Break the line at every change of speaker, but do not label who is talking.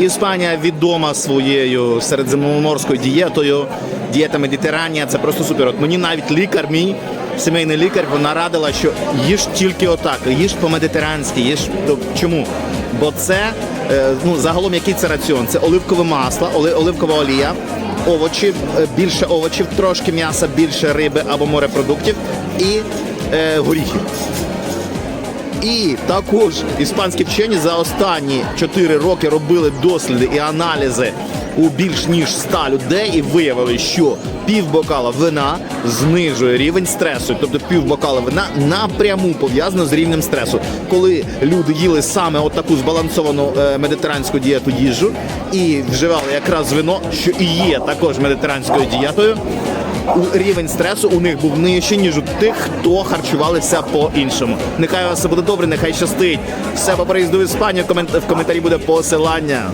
Іспанія відома своєю середземноморською дієтою, дієта Медiterranea. Це просто супер. От мені навіть лікар, мій сімейний лікар, вона радила, що їж тільки отак, їж по-медитеранськи, їж чому? Бо це е, ну загалом який це раціон? Це оливкове масло, оли- оливкова олія, овочі, е, більше овочів, трошки м'яса, більше риби або морепродуктів і е, горіхи. І також іспанські вчені за останні 4 роки робили досліди і аналізи у більш ніж 100 людей і виявили, що пів бокала вина знижує рівень стресу. Тобто пів бокала вина напряму пов'язано з рівнем стресу. Коли люди їли саме от таку збалансовану е, медитеранську дієту їжу і вживали якраз вино, що і є також медитеранською дієтою, рівень стресу у них був нижчий, ніж у тих, хто харчувалися по-іншому. Нехай у вас все буде добре, нехай щастить. Все по приїзду в Іспанію. В коментарі буде посилання.